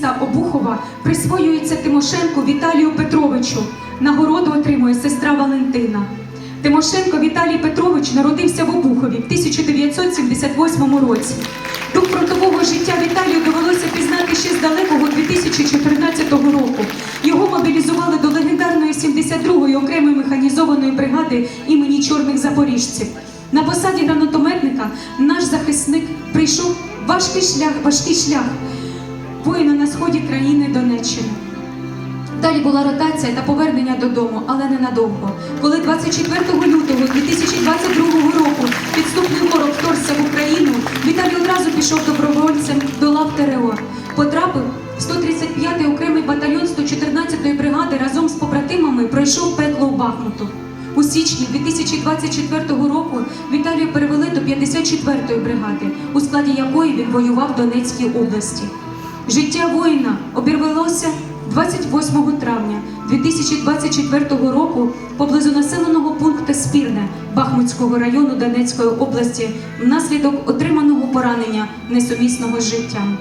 міста Обухова присвоюється Тимошенку Віталію Петровичу. Нагороду отримує сестра Валентина. Тимошенко Віталій Петрович народився в Обухові в 1978 році. Дух фронтового життя Віталію довелося пізнати ще з далекого 2014 року. Його мобілізували до легендарної 72-ї окремої механізованої бригади імені чорних запоріжців. На посаді гранатометника наш захисник прийшов важкий шлях, важкий шлях воїна на сході країни Донеччини. Далі була ротація та повернення додому, але ненадовго. Коли 24 лютого 2022 року підступний ворог вторгся в Україну, Віталій одразу пішов добровольцем до лав ТРО. Потрапив в 135-й окремий батальйон 114-ї бригади разом з побратимами пройшов пекло у Бахмуту. У січні 2024 року Віталія перевели до 54-ї бригади, у складі якої він воював в Донецькій області. Життя воїна обірвалося 28 травня 2024 року поблизу населеного пункту Спірне Бахмутського району Донецької області внаслідок отриманого поранення несумісного з життям.